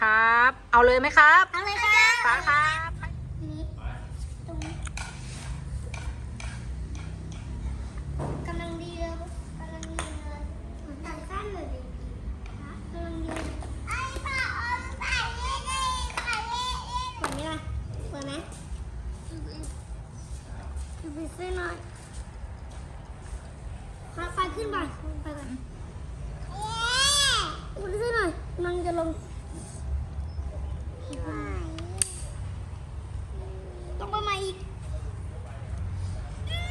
ครับ เอาเลยไหมครับเอาเลยครับฟ้าครับนี่ตรงนี้กำลังดีเลยกำลังดีเลยตัดสั้นเลยดินะกำลังดีเลยไอ้ป้าอมใส่เลยเลยใส่เลยสวยไหมล่ะสวยไหมดูไปซื้อหน่อยพาไฟขึ้นก่อนไปก่อนดูไปซื้อหน่อยมันจะลงต้องไปมาอีก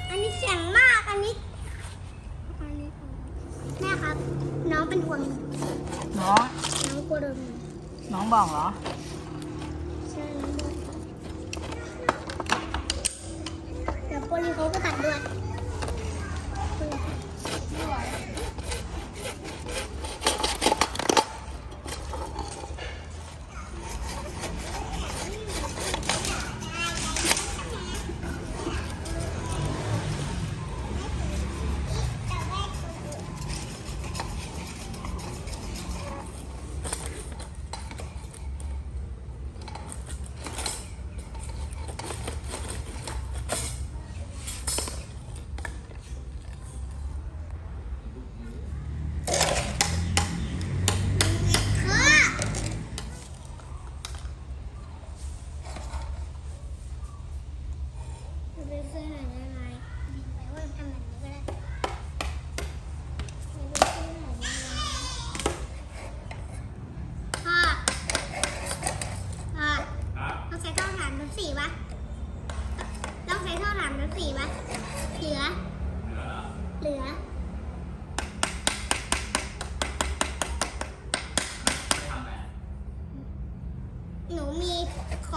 อันนี้เสียงมาก อันนี้ อันนี้ แม่ครับ น้องเป็นห่วงน้องน้องกลัวโดนน้องบอกเหรอ ใช่น้องด้ว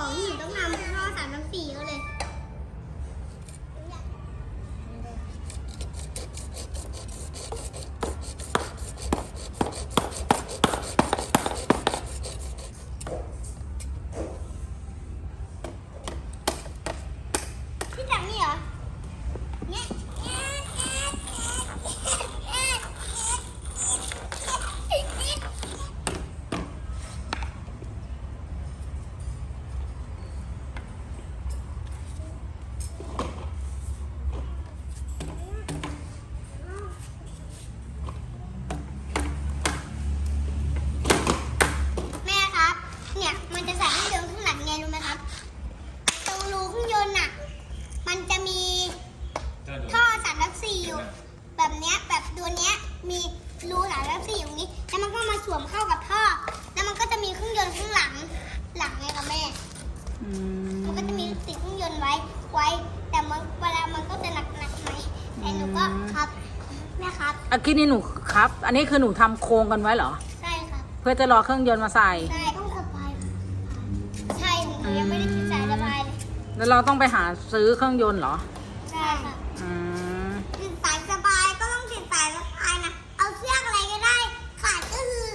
ของที่หนูต้องทำท่อสา เนี่ยมันจะใส่เครื่องยนต์ข้างหลังไงรู้ไหมครับตรงรูเครื่องยนต์น่ะ มันจะมีท่อสามลักสี่อยู่ แบบเนี้ยแบบตัวเนี้ยมีรูสามลักสี่อยู่นี้ แล้วมันก็มาสวมเข้ากับท่อ แล้วมันก็จะมีเครื่องยนต์ข้างหลัง หลังไงกับแม่อืมันก็จะมีมติดเครื่องยนต์ไว้ไว้ แต่มันเวลามันก็จะหนักหนักๆหน่อยแต่หนูก็อืมครับแม่ครับอากินนี่หนูครับ อันนี้คือหนูทำโครงกันไว้เหรอ ใช่ครับ เพื่อจะรอเครื่องยนต์มาใส่ใช่ต้องสบายใช่ห นูยังไม่ได้ติดสายระบายเลยแล้วเราต้องไปหาซื้อเครื่องยนต์เหรอใช่ครับอืมติดสายสบายก็ต้องติดสายสบายนะเอาเชือกอะไรก็ได้ขาดก็คือ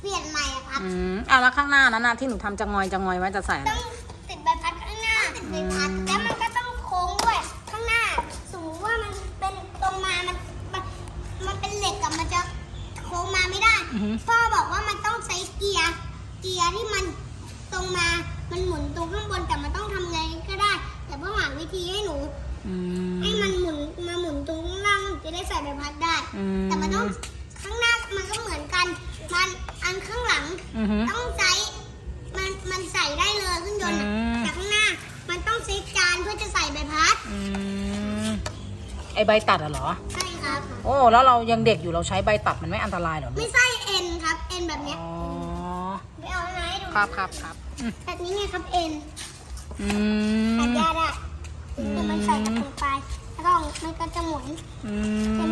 เปลี่ยนใหม่อะครับอืมอะแล้วข้างหน้านั้นนะที่หนูทำจะงอยจะงอยไว้จะใส่อะไร ต้องติดใบพัดข้างหน้าติดใบพัดแล้วมันก็ต้องโค้งด้วยข้างหน้า สมมติว่ามันเป็นตรงมามันมันมันเป็นเหล็กกับมันจะโค้งมาไม่ได้ อือหือพ่อบอกว่ามันต้องใช้เกียร์ เกียร์ที่มัน ตรงมา มันหมุนตรงข้างบนแต่มันต้องทำไงก็ได้ แต่พ่อหาวิธีให้หนู อืมให้มันหมุนมาหมุนตรงข้างล่างจะได้ใส่ใบพัดได้ อืมแต่มันต้องข้างหน้ามันก็เหมือนกัน มันอันข้างหลังอือหือต้องใช้มันมันใส่ได้เลยเครื่องยนต์อะอืม แต่ข้างหน้ามันต้องใช้จานเพื่อจะใส่ใบพัดอืมไอใบตัดอะเหรอ ใช่ครับ โอ้แล้วเรายังเด็กอยู่เราใช้ใบตัดมันไม่อันตรายเหรอลูไม่กใช่เอ็นครับเอ็นแบบเนี้ยอ๋อไม่เอาไหนดู ครับครับครับอืม แบบนี้ไงครับเอ็นอืตัดมยาได้อืมเดี๋ยวมันใส่กับตรงปลายแล้วก็มันก็จะหมุนอืจะมี